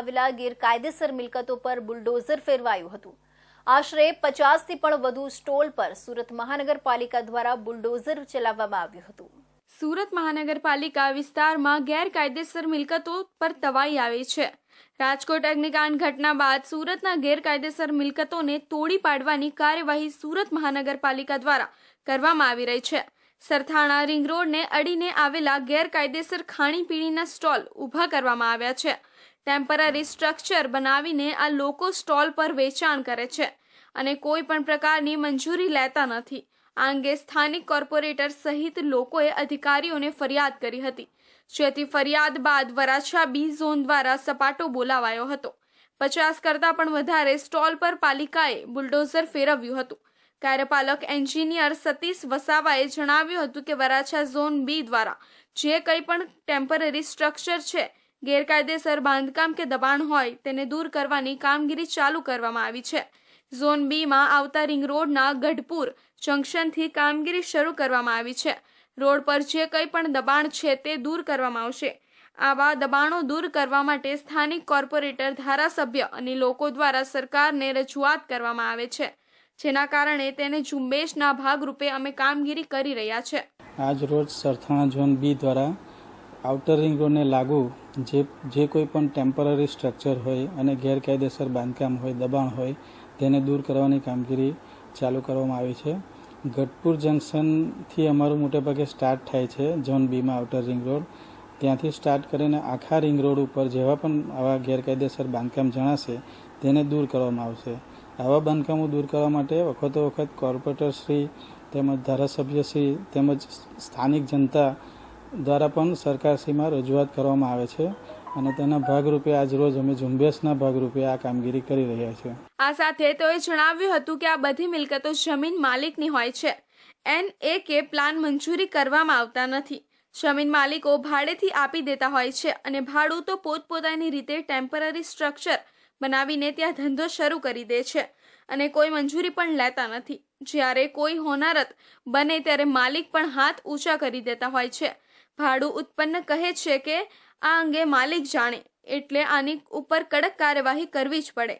આવેલા ગેરકાયદેસર મિલકતો પર બુલડોઝર ફેરવાયું હતું. આશરે પચાસથી પણ વધુ સ્ટોલ પર સુરત મહાનગરપાલિકા દ્વારા બુલડોઝર ચલાવવામાં આવ્યું હતું. સુરત મહાનગરપાલિકા વિસ્તારમાં ગેરકાયદેસર મિલકતો પર તવાઈ આવી છે. રાજકોટ અગ્નિકાંડ ઘટના બાદ સુરતના ગેરકાયદેસર મિલકતોને તોડી પાડવાની કાર્યવાહી સુરત મહાનગરપાલિકા દ્વારા કરવામાં આવી રહી છે. સરથાણા રિંગ રોડને અડીને આવેલા ગેરકાયદેસર ખાણીપીણીના સ્ટોલ ઊભા કરવામાં આવ્યા છે. ટેમ્પરરી સ્ટ્રક્ચર બનાવીને આ લોકો સ્ટોલ પર વેચાણ કરે છે અને કોઈ પણ પ્રકારની મંજૂરી લેતા નથી. આ અંગે સ્થાનિક કોર્પોરેટર સહિત લોકોએ અધિકારીઓને ફરિયાદ કરી હતી. જેથી ફરિયાદ બાદ વરાછા બી ઝોન દ્વારા સપાટો બોલાવાયો હતો. પચાસ કરતાં પણ વધારે સ્ટોલ પર પાલિકાએ બુલડોઝર ફેરવ્યું હતું. કાર્યપાલક એન્જિનિયર સતીશ વસાવાએ જણાવ્યું હતું કે વરાછા ઝોન બી દ્વારા જે કંઈ પણ ટેમ્પરરી સ્ટ્રક્ચર છે, ગેરકાયદેસર બાંધકામ કે દબાણ હોય તેને દૂર કરવાની કામગીરી ચાલુ કરવામાં આવી છે. ઝોન બીમાં આવતા રિંગ રોડના ગઢપુર જંકશનથી કામગીરી શરૂ કરવામાં આવી છે. રોડ પર જે કંઈ પણ દબાણ છે તે દૂર કરવામાં આવશે. આવા દબાણો દૂર કરવા માટે સ્થાનિક કોર્પોરેટર, ધારાસભ્ય અને લોકો દ્વારા સરકારને રજૂઆત કરવામાં આવે છે. જેના કારણે તેને ઝુંબેશના ભાગરૂપે અમે કામગીરી કરી રહ્યા છે. આજ રોજ સરથાણા ઝોન બી દ્વારા આઉટર રિંગ રોડને લાગુ જે જે કોઈ પણ ટેમ્પરરી સ્ટ્રક્ચર હોય અને ગેરકાયદેસર બાંધકામ હોય, દબાણ હોય, તેને દૂર કરવાની કામગીરી ચાલુ કરવામાં આવી છે. ગઢપુર જંકશનથી અમારું મોટેભાગે સ્ટાર્ટ થાય છે ઝોન બીમાં આઉટર રિંગ રોડ. ત્યાંથી સ્ટાર્ટ કરીને આખા રિંગ રોડ ઉપર જેવા પણ આવા ગેરકાયદેસર બાંધકામ જણાશે, તેને દૂર કરવામાં આવશે. આવા બાંધકામો દૂર કરવા માટે વખતો વખત કોર્પોરેટર શ્રી તેમજ ધારાસભ્યશ્રી તેમજ સ્થાનિક જનતા દ્વારા પણ સરકારશ્રીમાં રજૂઆત કરવામાં આવે છે અને તેના ભાગરૂપે આજરોજ અમે ઝુંબેશના ભાગરૂપે આ કામગીરી કરી રહ્યા છીએ. આ સાથે તેઓએ જણાવ્યું હતું કે આ બધી મિલકતો જમીન માલિકની હોય છે. એન એ કે પ્લાન મંજૂરી કરવામાં આવતા નથી. જમીન માલિકો ભાડેથી આપી દેતા હોય છે અને ભાડું તો પોતપોતાની રીતે ટેમ્પરરી સ્ટ્રક્ચર બનાવીને ત્યાં ધંધો શરૂ કરી દે છે. અને કોઈ મંજૂરી પણ લેતા નથી. જ્યારે કોઈ હોનારત બને ત્યારે માલિક પણ હાથ ઊંચા કરી દેતા હોય છે. ભાડું ઉત્પન્ન કહે છે કે, આ અંગે માલિક જાણે, એટલે આની ઉપર કડક કાર્યવાહી કરવી જ પડે.